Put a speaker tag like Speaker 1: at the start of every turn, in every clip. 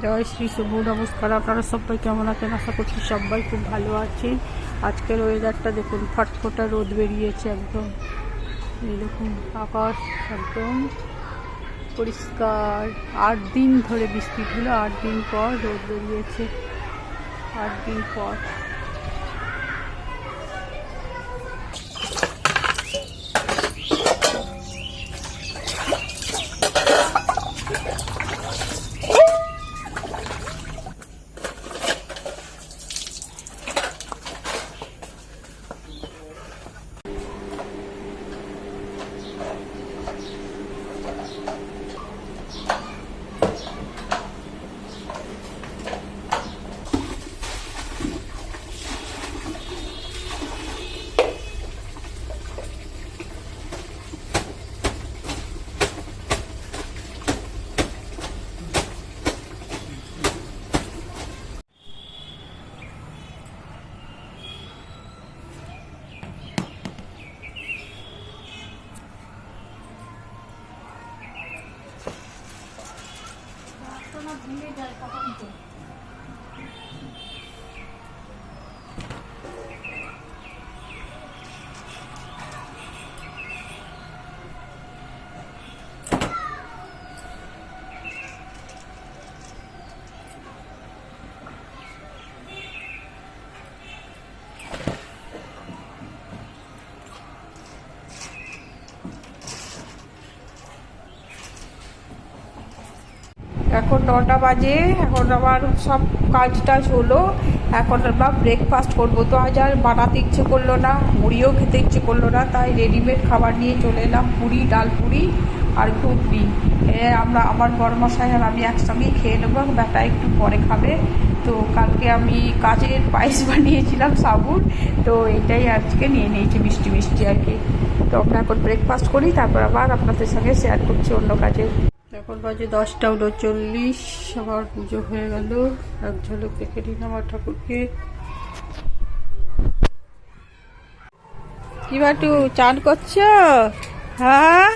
Speaker 1: জয় শ্রী শুভ নমস্কার। আপনারা সবাই কেমন আছেন? আশা করছি সবাই খুব ভালো আছেন। আজকের ওয়েদারটা দেখুন, ফটফটা রোদ বেরিয়েছে একদম। এরকম আকাশ একদম পরিষ্কার। আট দিন ধরে বৃষ্টি ছিল, আট দিন পর রোদ বেরিয়েছে। আট দিন পর। Hindi, dahil pa ko এখন নটা বাজে, এখন আবার সব কাজ টাজ হলো, এখন আবার ব্রেকফাস্ট করব। তো আজ আর বানাতে ইচ্ছে করল না, মুড়িও খেতে ইচ্ছে করল না, তাই রেডিমেড খাবার নিয়ে চলে এলাম, পুরি, ডাল পুরি আর ঘুগনি। আমরা, আমার বড়মশাই আর আমি একসঙ্গেই খেয়ে নেব, ব্যাটা একটু পরে খাবে। তো কালকে আমি কাজের পায়েস বানিয়েছিলাম সাবুন, তো এটাই আজকে নিয়ে নিয়েছি মিষ্টি মিষ্টি আর কি। তো আমরা এখন ব্রেকফাস্ট করি, তারপর আবার আপনাদের সঙ্গে শেয়ার করছি অন্য কাজে। এখন বাজে দশটা উনচল্লিশ, আমার পুজো হয়ে গেল। এক ঝলক দেখে নিন আমার ঠাকুরকে। কি বাটু, চান করছ? হ্যাঁ?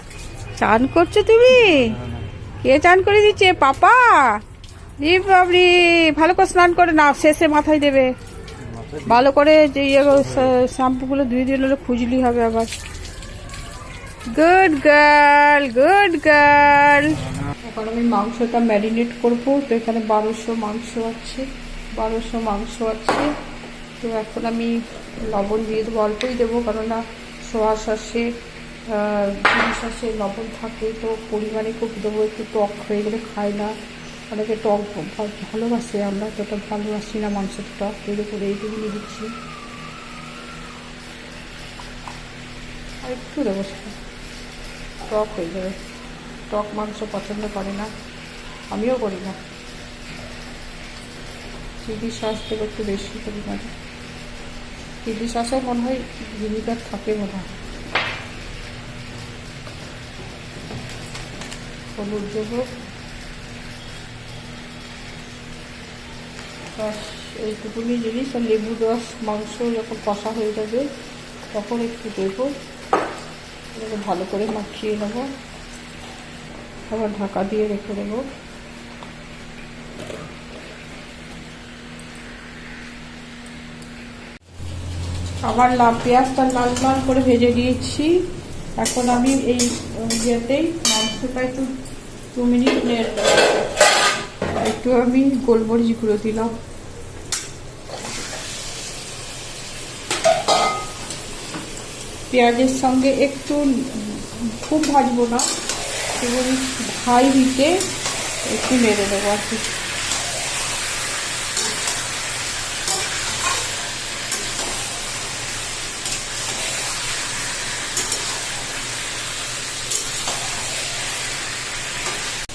Speaker 1: চান করছ তুমি? কে চান করে দিচ্ছে? পাপা? রে বাবরি, ভালো করে স্নান করে না শেষে মাথায় দেবে। ভালো করে যে ইয়ে শ্যাম্পুগুলো ধুয়ে দিয়ে নিলে খুজলি হবে আবার। Good girl good girl. এখন আমি মাংসটা ম্যারিনেট করব, তো এখানে বারোশো মাংস আছে, বারোশো মাংস আছে। তো এখন আমি লবণ দিয়ে দেবো, অল্পই দেবো, কেননা সোয়া শাসে শাসে লবণ থাকে, তো পরিমাণে খুব দেবো, একটু টক হয়ে গেলে খায় না। অনেকে টক ভালোবাসে আমরা তোটা ভালোবাসি না মাংসের টক তৈরি করে এইটুকুনি দিচ্ছি। আর একটু দেবো টক হয়ে যাবে। টক মাংস পছন্দ করে না। আমিও করি না। চিলি সস দেবো একটু বেশি পরিমাণে চিলি সসে মনে হয় ভিনিগার থাকে মনে হয়। হলুদ দেবো এইটুকুনি জিনিস। আর লেবু, রস, মাংস যখন কষা হয়ে যাবে, তখন একটু দেবো। ভালো করে মাখিয়ে নেব। আবার ঢাকা দিয়ে রেখে দেবো। আবার লাল পেঁয়াজটা লাল লাল করে ভেজে দিয়েছি। এখন আমি এই ইয়েতেই মাংসটা একটু, দু মিনিট একটু আমি গোলমরিচ গুঁড়ো দিলাম। পেঁয়াজের সঙ্গে একটু খুব ভাজবো না। কেবল হাই হিটে একটু নেড়ে দেবো আর কি।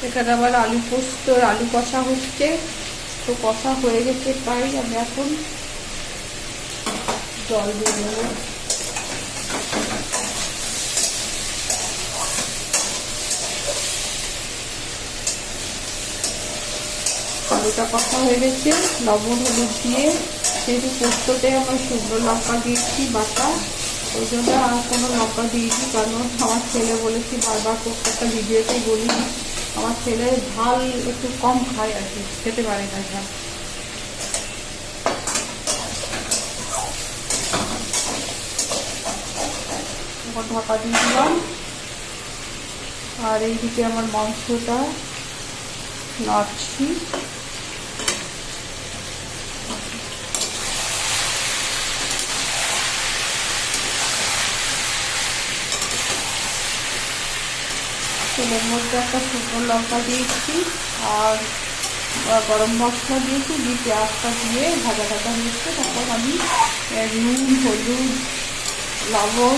Speaker 1: এখানে আবার আলু পোস্ত আলু কষা হচ্ছে। তো কষা হয়ে গেছে তাই আমি এখন জল দিয়ে দেবো। আলুটা কষা হয়ে গেছে লবণ হলুদ দিয়ে। যেহেতু পোস্ততে আমার শুকনো লঙ্কা দিয়েছি, বাটা, ওই জন্য আর কোনো লঙ্কা দিয়েছি কারণ আমার ছেলে বলেছি বারবার প্রত্যেকটা ভিডিওতেই বলি আমার ছেলে ঝাল একটু কম খায় আর কি, খেতে পারে না ঝাল। ঢাকা দিয়ে দিলাম। আর এইদিকে আমার মাংসটা নাড়ছি। তেলের মধ্যে একটা শুকনো লঙ্কা দিয়েছি আর গরম মশলা দিয়েছি, দিয়ে পেঁয়াজটা দিয়ে ভাজা ভাজা হয়েছে। তারপর আমি নুন, হলুদ, লবণ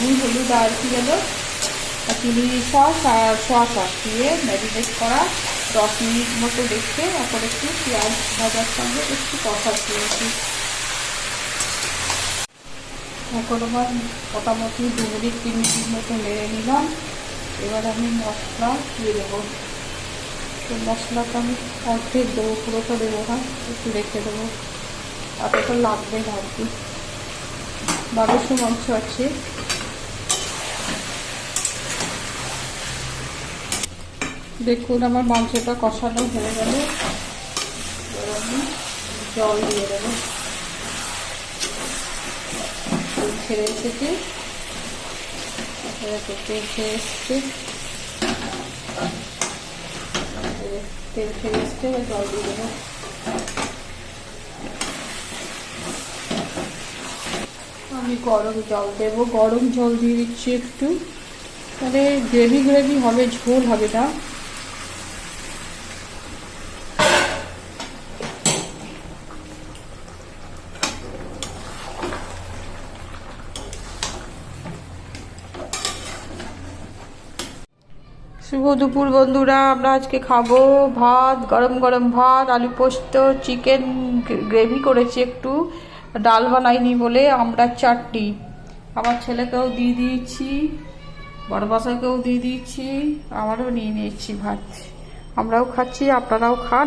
Speaker 1: নুন হলুদ আর কি গেল চিলি সস আর সস সস দিয়ে ম্যারিনেট করা দশ মিনিট মতো দেখতে তারপর একটু পেঁয়াজ ভাজার সঙ্গে একটু কষা দিয়েছি। এখন আমার মোটামুটি দু মিনিট, তিন মিনিট মতো নেড়ে নিলাম। এবার আমি মশলা দিয়ে দেবো। তো মশলাটা আমি অর্ধেক দেবো, পুরোটা দেবো না, একটু রেখে দেবো। এতটা লাগবে না আর কি। বারোশো মাংস আছে। দেখুন, আমার মাংসটা কষানো হয়ে গেল। আমি জল দিয়ে দেবো। ছেড়ে এসেছে। এবার তো তেল খেয়ে এসছে তেল es এসছে এবার জল দিয়ে দেবো আমি গরম জল দেবো, গরম জল দিয়ে দিচ্ছি একটু। তাহলে গ্রেভি গ্রেভি হবে, ঝোল হবে না। শুভ দুপুর বন্ধুরা, আমরা আজকে খাব ভাত, গরম গরম ভাত, আলু পোস্ত, চিকেন গ্রেভি করেছি একটু। ডাল বানাইনি বলে আমরা চারটি। আমার ছেলেকেও দিয়ে দিয়েছি, বড় বাসাকেও দিয়ে দিয়েছি, আমারও নিয়ে নিয়েছি ভাত। আমরাও খাচ্ছি, আপনারাও খান।